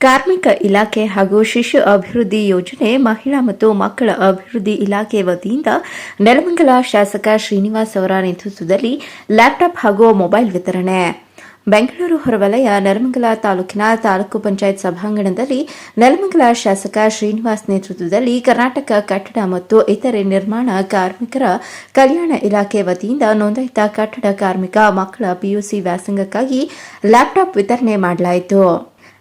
ಕಾರ್ಮಿಕ ಇಲಾಖೆ ಹಾಗೂ ಶಿಶು ಅಭಿವೃದ್ಧಿ ಯೋಜನೆ, ಮಹಿಳಾ ಮತ್ತು ಮಕ್ಕಳ ಅಭಿವೃದ್ಧಿ ಇಲಾಖೆ ವತಿಯಿಂದ ನೆಲಮಂಗಲ ಶಾಸಕ ಶ್ರೀನಿವಾಸ್ ಅವರ ನೇತೃತ್ವದಲ್ಲಿ ಲ್ಯಾಪ್ಟಾಪ್ ಹಾಗೂ ಮೊಬೈಲ್ ವಿತರಣೆ. ಬೆಂಗಳೂರು ಹೊರವಲಯ, ನೆಲಮಂಗಲ ತಾಲೂಕಿನ ತಾಲೂಕು ಪಂಚಾಯತ್ ಸಭಾಂಗಣದಲ್ಲಿ ನೆಲಮಂಗಲ ಶಾಸಕ ಶ್ರೀನಿವಾಸ್ ನೇತೃತ್ವದಲ್ಲಿ ಕರ್ನಾಟಕ ಕಟ್ಟಡ ಮತ್ತು ಇತರೆ ನಿರ್ಮಾಣ ಕಾರ್ಮಿಕರ ಕಲ್ಯಾಣ ಇಲಾಖೆ ವತಿಯಿಂದ ನೋಂದಾಯಿತ ಕಟ್ಟಡ ಕಾರ್ಮಿಕ ಮಕ್ಕಳ ಪಿಯುಸಿ ವ್ಯಾಸಂಗಕ್ಕಾಗಿ ಲ್ಯಾಪ್ಟಾಪ್ ವಿತರಣೆ ಮಾಡಲಾಯಿತು.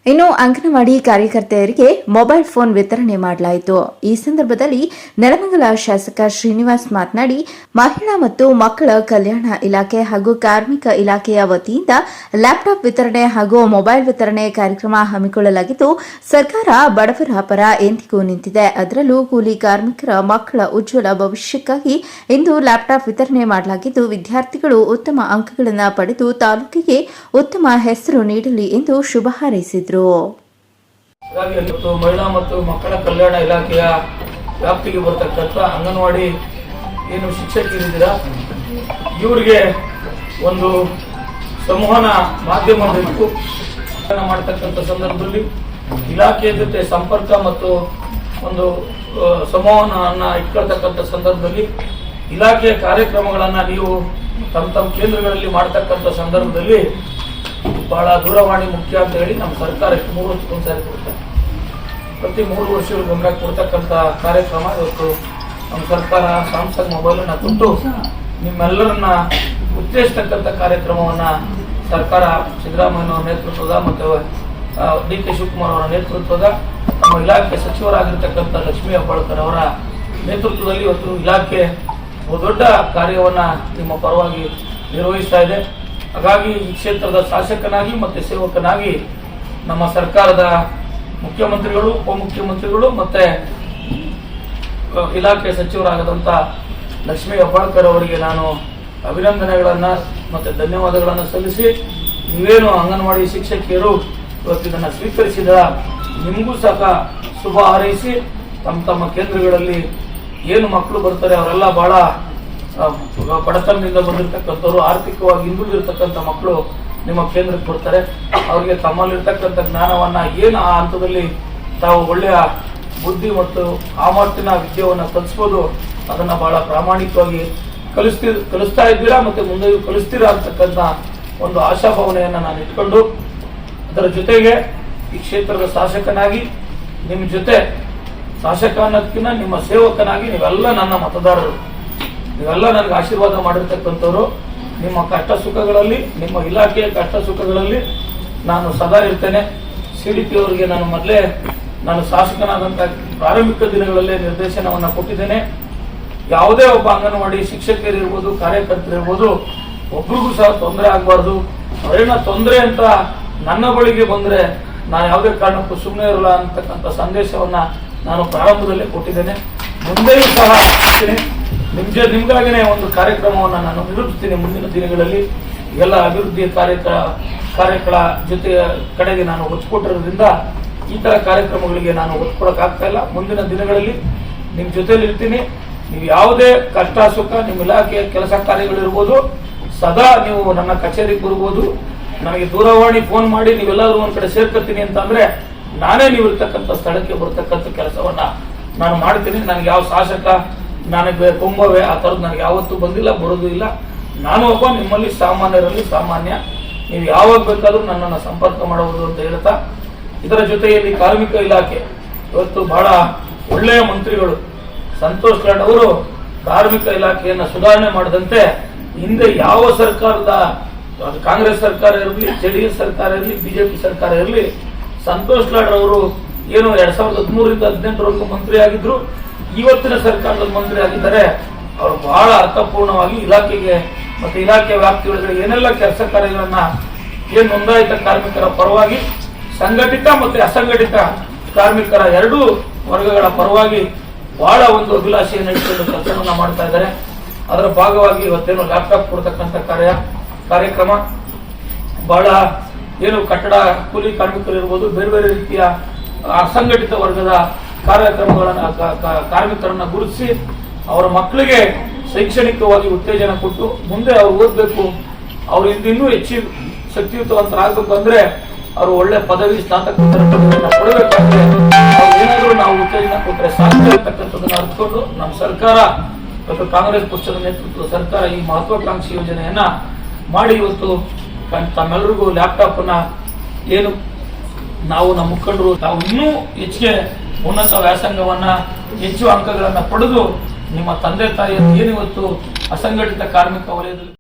ಇನ್ನು ಅಂಗನವಾಡಿ ಕಾರ್ಯಕರ್ತೆಯರಿಗೆ ಮೊಬೈಲ್ ಫೋನ್ ವಿತರಣೆ ಮಾಡಲಾಯಿತು. ಈ ಸಂದರ್ಭದಲ್ಲಿ ನೆಲಮಂಗಲ ಶಾಸಕ ಶ್ರೀನಿವಾಸ್ ಮಾತನಾಡಿ, ಮಹಿಳಾ ಮತ್ತು ಮಕ್ಕಳ ಕಲ್ಯಾಣ ಇಲಾಖೆ ಹಾಗೂ ಕಾರ್ಮಿಕ ಇಲಾಖೆಯ ವತಿಯಿಂದ ಲ್ಯಾಪ್ಟಾಪ್ ವಿತರಣೆ ಹಾಗೂ ಮೊಬೈಲ್ ವಿತರಣೆ ಕಾರ್ಯಕ್ರಮ ಹಮ್ಮಿಕೊಳ್ಳಲಾಗಿದ್ದು, ಸರ್ಕಾರ ಬಡವರ ಪರ ಎಂದಿಗೂ ನಿಂತಿದೆ. ಅದರಲ್ಲೂ ಕೂಲಿ ಕಾರ್ಮಿಕರ ಮಕ್ಕಳ ಉಜ್ವಲ ಭವಿಷ್ಯಕ್ಕಾಗಿ ಇಂದು ಲ್ಯಾಪ್ಟಾಪ್ ವಿತರಣೆ ಮಾಡಲಾಗಿದ್ದು, ವಿದ್ಯಾರ್ಥಿಗಳು ಉತ್ತಮ ಅಂಕಗಳನ್ನು ಪಡೆದು ತಾಲೂಕಿಗೆ ಉತ್ತಮ ಹೆಸರು ನೀಡಲಿ ಎಂದು ಶುಭ ಹಾರೈಸಿದರು. ಇವತ್ತು ಮಹಿಳಾ ಮತ್ತು ಮಕ್ಕಳ ಕಲ್ಯಾಣ ಇಲಾಖೆಯ ವ್ಯಾಪ್ತಿಗೆ ಬರತಕ್ಕಂಥ ಅಂಗನವಾಡಿ ಏನು ಶಿಕ್ಷಕಿರಿದ್ದೀರಾ ಇವರಿಗೆ ಒಂದು ಸಂವಹನ ಮಾಧ್ಯಮ ಬೇಕು. ಮಾಡ್ತಕ್ಕಂಥ ಸಂದರ್ಭದಲ್ಲಿ ಇಲಾಖೆಯ ಜೊತೆ ಸಂಪರ್ಕ ಮತ್ತು ಒಂದು ಸಂವಹನ ಇಟ್ಕೊಳ್ತಕ್ಕಂಥ ಸಂದರ್ಭದಲ್ಲಿ ಇಲಾಖೆಯ ಕಾರ್ಯಕ್ರಮಗಳನ್ನು ನೀವು ತಮ್ಮ ತಮ್ಮ ಕೇಂದ್ರಗಳಲ್ಲಿ ಮಾಡ್ತಕ್ಕಂಥ ಸಂದರ್ಭದಲ್ಲಿ ಬಹಳ ದೂರವಾಣಿ ಮುಖ್ಯ ಅಂತ ಹೇಳಿ ನಮ್ಮ ಸರ್ಕಾರ ಎಷ್ಟು ಮೂರು ವರ್ಷಕ್ಕೊಂದ್ಸಾರಿ ಕೊಡುತ್ತೆ ಪ್ರತಿ ಮೂರು ವರ್ಷಗಳಿಗೊಮ್ಮೆ ಕೊಡ್ತಕ್ಕಂಥ ಕಾರ್ಯಕ್ರಮ ಇವತ್ತು ನಮ್ಮ ಸರ್ಕಾರ ಸ್ಯಾಮ್ಸಂಗ್ ಮೊಬೈಲ್ ಅನ್ನ ಕೊಟ್ಟು ನಿಮ್ಮೆಲ್ಲರನ್ನ ಉತ್ತೇಜಿಸ್ತಕ್ಕಂಥ ಕಾರ್ಯಕ್ರಮವನ್ನ ಸರ್ಕಾರ ಸಿದ್ದರಾಮಯ್ಯನವರ ನೇತೃತ್ವದ ಮತ್ತು ಡಿ ಕೆ ಶಿವಕುಮಾರ್ ಅವರ ನೇತೃತ್ವದ ನಮ್ಮ ಇಲಾಖೆ ಸಚಿವರಾಗಿರ್ತಕ್ಕಂಥ ಲಕ್ಷ್ಮೀ ಹೆಬ್ಬಾಳ್ಕರ್ ಅವರ ನೇತೃತ್ವದಲ್ಲಿ ಇವತ್ತು ಇಲಾಖೆ ಬಹುದೊಡ್ಡ ದೊಡ್ಡ ಕಾರ್ಯವನ್ನ ನಿಮ್ಮ ಪರವಾಗಿ ನಿರ್ವಹಿಸ್ತಾ ಇದೆ. ಹಾಗಾಗಿ ಈ ಕ್ಷೇತ್ರದ ಶಾಸಕನಾಗಿ ಮತ್ತೆ ಸೇವಕನಾಗಿ ನಮ್ಮ ಸರ್ಕಾರದ ಮುಖ್ಯಮಂತ್ರಿಗಳು ಉಪಮುಖ್ಯಮಂತ್ರಿಗಳು ಮತ್ತೆ ಇಲಾಖೆ ಸಚಿವರಾಗದಂಥ ಲಕ್ಷ್ಮೀ ಹೆಬ್ಬಾಳ್ಕರ್ ಅವರಿಗೆ ನಾನು ಅಭಿನಂದನೆಗಳನ್ನು ಮತ್ತೆ ಧನ್ಯವಾದಗಳನ್ನು ಸಲ್ಲಿಸಿ ನೀವೇನು ಅಂಗನವಾಡಿ ಶಿಕ್ಷಕಿಯರು ಇವತ್ತು ಇದನ್ನು ಸ್ವೀಕರಿಸಿದ ನಿಮಗೂ ಸಹ ಶುಭ ಹಾರೈಸಿ ತಮ್ಮ ತಮ್ಮ ಕೇಂದ್ರಗಳಲ್ಲಿ ಏನು ಮಕ್ಕಳು ಬರ್ತಾರೆ ಅವರೆಲ್ಲ ಆ, ಬಡತನದಿಂದ ಬಂದಿರತಕ್ಕಂಥವ್ರು ಆರ್ಥಿಕವಾಗಿ ಹಿಂದುಳಿದಿರ್ತಕ್ಕಂಥ ಮಕ್ಕಳು ನಿಮ್ಮ ಕೇಂದ್ರಕ್ಕೆ ಬರ್ತಾರೆ ಅವರಿಗೆ ತಮ್ಮಲ್ಲಿರ್ತಕ್ಕಂಥ ಜ್ಞಾನವನ್ನ ಏನು ಆ ಹಂತದಲ್ಲಿ ತಾವು ಒಳ್ಳೆಯ ಬುದ್ಧಿ ಮತ್ತು ಆಮರ್ತಿನ ವಿದ್ಯೆಯನ್ನು ಕಲಿಸ್ಬೋದು, ಅದನ್ನ ಬಹಳ ಪ್ರಾಮಾಣಿಕವಾಗಿ ಕಲಿಸ್ತಿ, ಕಲಿಸ್ತಾ ಇದ್ದೀರಾ ಮತ್ತೆ ಮುಂದೆ ಕಲಿಸ್ತೀರಾ ಅಂತಕ್ಕಂಥ ಒಂದು ಆಶಾಭಾವನೆಯನ್ನ ನಾನು ಇಟ್ಕೊಂಡು, ಅದರ ಜೊತೆಗೆ ಈ ಕ್ಷೇತ್ರದ ಶಾಸಕನಾಗಿ ನಿಮ್ಮ ಜೊತೆ ಶಾಸಕ ಅನ್ನೋದಕ್ಕಿಂತ ನಿಮ್ಮ ಸೇವಕನಾಗಿ ನೀವೆಲ್ಲ ನನ್ನ ಮತದಾರರು. ನೀವೆಲ್ಲ ನನಗೆ ಆಶೀರ್ವಾದ ಮಾಡಿರ್ತಕ್ಕಂಥವ್ರು, ನಿಮ್ಮ ಕಷ್ಟ ಸುಖಗಳಲ್ಲಿ, ನಿಮ್ಮ ಇಲಾಖೆಯ ಕಷ್ಟ ಸುಖಗಳಲ್ಲಿ ನಾನು ಸದಾ ಇರ್ತೇನೆ. ಸಿ ಡಿ ಪಿ ಅವರಿಗೆ ನಾನು ಮೊದಲೇ ನಾನು ಶಾಸಕನಾದಂಥ ಪ್ರಾರಂಭಿಕ ದಿನಗಳಲ್ಲೇ ನಿರ್ದೇಶನವನ್ನು ಕೊಟ್ಟಿದ್ದೇನೆ. ಯಾವುದೇ ಒಬ್ಬ ಅಂಗನವಾಡಿ ಶಿಕ್ಷಕರಿರ್ಬೋದು ಕಾರ್ಯಕರ್ತರಿರ್ಬೋದು ಒಬ್ರಿಗೂ ಸಹ ತೊಂದರೆ ಆಗಬಾರ್ದು. ಅವರೇನ ತೊಂದರೆ ಅಂತ ನನ್ನ ಬಳಿಗೆ ಬಂದರೆ ನಾನು ಯಾವುದೇ ಕಾರಣಕ್ಕೂ ಸುಮ್ಮನೆ ಇರಲ್ಲ ಅಂತಕ್ಕಂಥ ಸಂದೇಶವನ್ನು ನಾನು ಪ್ರಾರಂಭದಲ್ಲೇ ಕೊಟ್ಟಿದ್ದೇನೆ. ಮುಂದೆಯೂ ಸಹ ಕೊಡ್ತೀನಿ. ನಿಮ್ ಜೊ ನಿಮ್ಗಾಗಿನೇ ಒಂದು ಕಾರ್ಯಕ್ರಮವನ್ನು ನಾನು ನಿರೂಪಿಸ್ತೀನಿ ಮುಂದಿನ ದಿನಗಳಲ್ಲಿ. ಎಲ್ಲ ಅಭಿವೃದ್ಧಿ ಕಾರ್ಯಕ್ರ ಕಾರ್ಯಗಳ ಜೊತೆ ಕಡೆಗೆ ನಾನು ಒತ್ತು ಕೊಟ್ಟಿರೋದ್ರಿಂದ ಈ ತರ ಕಾರ್ಯಕ್ರಮಗಳಿಗೆ ನಾನು ಒತ್ತು ಆಗ್ತಾ ಇಲ್ಲ. ಮುಂದಿನ ದಿನಗಳಲ್ಲಿ ನಿಮ್ ಜೊತೆಯಲ್ಲಿ ಇರ್ತೀನಿ. ನೀವು ಯಾವುದೇ ಕಷ್ಟ ಸುಖ, ನಿಮ್ಮ ಇಲಾಖೆಯ ಕೆಲಸ ಕಾರ್ಯಗಳಿರ್ಬೋದು. ಸದಾ ನೀವು ನನ್ನ ಕಚೇರಿಗೆ ಬರ್ಬೋದು ನನಗೆ ದೂರವಾಣಿ ಫೋನ್ ಮಾಡಿ ನೀವೆಲ್ಲಾದ್ರೂ ಒಂದ್ ಕಡೆ ಸೇರ್ಕೊತೀನಿ ಅಂತಂದ್ರೆ ನಾನೇ ನೀವು ಇರ್ತಕ್ಕಂಥ ಸ್ಥಳಕ್ಕೆ ಬರ್ತಕ್ಕಂಥ ಕೆಲಸವನ್ನ ನಾನು ಮಾಡ್ತೀನಿ. ನನಗೆ ಯಾವ ಶಾಸಕ ನನಗೆ ತುಂಬವೇ ಆ ಥರದ್ದು ನನಗೆ ಯಾವತ್ತೂ ಬಂದಿಲ್ಲ, ಬರೋದು ಇಲ್ಲ. ನಾನು ಒಬ್ಬ ನಿಮ್ಮಲ್ಲಿ ಸಾಮಾನ್ಯರಲ್ಲಿ ಸಾಮಾನ್ಯ. ನೀವು ಯಾವಾಗ ಬೇಕಾದರೂ ನನ್ನನ್ನು ಸಂಪರ್ಕ ಮಾಡಬಹುದು ಅಂತ ಹೇಳ್ತಾ, ಇದರ ಜೊತೆಯಲ್ಲಿ ಕಾರ್ಮಿಕ ಇಲಾಖೆ, ಇವತ್ತು ಬಹಳ ಒಳ್ಳೆಯ ಮಂತ್ರಿಗಳು ಸಂತೋಷ್ ಲಾಡ್ ಅವರು ಕಾರ್ಮಿಕ ಇಲಾಖೆಯನ್ನು ಸುಧಾರಣೆ ಮಾಡದಂತೆ, ಹಿಂದೆ ಯಾವ ಸರ್ಕಾರದ, ಅದು ಕಾಂಗ್ರೆಸ್ ಸರ್ಕಾರ ಇರಲಿ, ಜೆಡಿಎಸ್ ಸರ್ಕಾರ ಇರಲಿ, ಬಿಜೆಪಿ ಸರ್ಕಾರ ಇರಲಿ, ಸಂತೋಷ್ ಲಾಡ್ ಅವರು ಏನು ಎರಡ್ ಸಾವಿರದ ಹದಿಮೂರರಿಂದ ಹದಿನೆಂಟರವರೆಗೂ ಮಂತ್ರಿ ಆಗಿದ್ರು ಇವತ್ತಿನ ಸರ್ಕಾರದ ಮಂತ್ರಿ ಆಗಿದ್ದಾರೆ, ಅವರು ಬಹಳ ಅರ್ಥಪೂರ್ಣವಾಗಿ ಇಲಾಖೆಗೆ ಮತ್ತೆ ಇಲಾಖೆ ವ್ಯಾಪ್ತಿಯೊಳಗಡೆ ಏನೆಲ್ಲ ಕೆಲಸ ಕಾರ್ಯಗಳನ್ನ ಏನ್ ನೋಂದಾಯಿತ ಕಾರ್ಮಿಕರ ಪರವಾಗಿ ಸಂಘಟಿತ ಮತ್ತು ಅಸಂಘಟಿತ ಕಾರ್ಮಿಕರ ಎರಡೂ ವರ್ಗಗಳ ಪರವಾಗಿ ಬಹಳ ಒಂದು ಅಭಿಲಾಷೆಯನ್ನು ಇಟ್ಟುಕೊಂಡು ಕೆಲಸವನ್ನ ಮಾಡ್ತಾ ಇದ್ದಾರೆ. ಅದರ ಭಾಗವಾಗಿ ಇವತ್ತೇನು ಲ್ಯಾಪ್ಟಾಪ್ ಕೊಡ್ತಕ್ಕಂಥ ಕಾರ್ಯ, ಕಾರ್ಯಕ್ರಮ, ಬಹಳ ಏನು ಕಟ್ಟಡ, ಕೂಲಿ ಕಾರ್ಮಿಕರು ಇರ್ಬೋದು, ಬೇರೆ ಬೇರೆ ರೀತಿಯ ಅಸಂಘಟಿತ ವರ್ಗದ ಕಾರ್ಯಕ್ರಮಗಳನ್ನ ಕಾರ್ಮಿಕರನ್ನ ಗುರುತಿಸಿ ಅವರ ಮಕ್ಕಳಿಗೆ ಶೈಕ್ಷಣಿಕವಾಗಿ ಉತ್ತೇಜನ ಕೊಟ್ಟು ಮುಂದೆ ಅವ್ರು ಓದಬೇಕು, ಅವ್ರು ಇಂದಿನ್ನೂ ಹೆಚ್ಚು ಶಕ್ತಿಯುತವಂತರಾಗಬೇಕು ಅಂದ್ರೆ ಅವರು ಒಳ್ಳೆ ಪದವಿ ಸ್ನಾತಕೋತ್ತರ ಪದವಿಯನ್ನ ಕೊಡಬೇಕಾದ್ರೆ ಅವ್ರು ಏನಾದರೂ ನಾವು ಉತ್ತೇಜನ ಕೊಟ್ಟರೆ ಸಾಧ್ಯ ಅಂತಕ್ಕಂಥದ್ದನ್ನ ಅರ್ಥಕೊಂಡು ನಮ್ಮ ಸರ್ಕಾರ, ಮತ್ತು ಕಾಂಗ್ರೆಸ್ ಪಕ್ಷದ ನೇತೃತ್ವದ ಸರ್ಕಾರ ಈ ಮಹತ್ವಾಕಾಂಕ್ಷಿ ಯೋಜನೆಯನ್ನ ಮಾಡಿ ಇವತ್ತು ತಮ್ಮೆಲ್ಲರಿಗೂ ಲ್ಯಾಪ್ಟಾಪ್ ಅನ್ನ ಏನು ನಾವು ನಮ್ಮ ಮುಖಂಡರು ತಾವು ಇನ್ನೂ ಹೆಚ್ಚಿಗೆ ಉನ್ನತ ವ್ಯಾಸಂಗವನ್ನ ಹೆಚ್ಚು ಅಂಕಗಳನ್ನ ಪಡೆದು ನಿಮ್ಮ ತಂದೆ ತಾಯಿಯನ್ನು ಏನಿವತ್ತು ಅಸಂಘಟಿತ ಕಾರ್ಮಿಕ ವಲಯದಲ್ಲಿ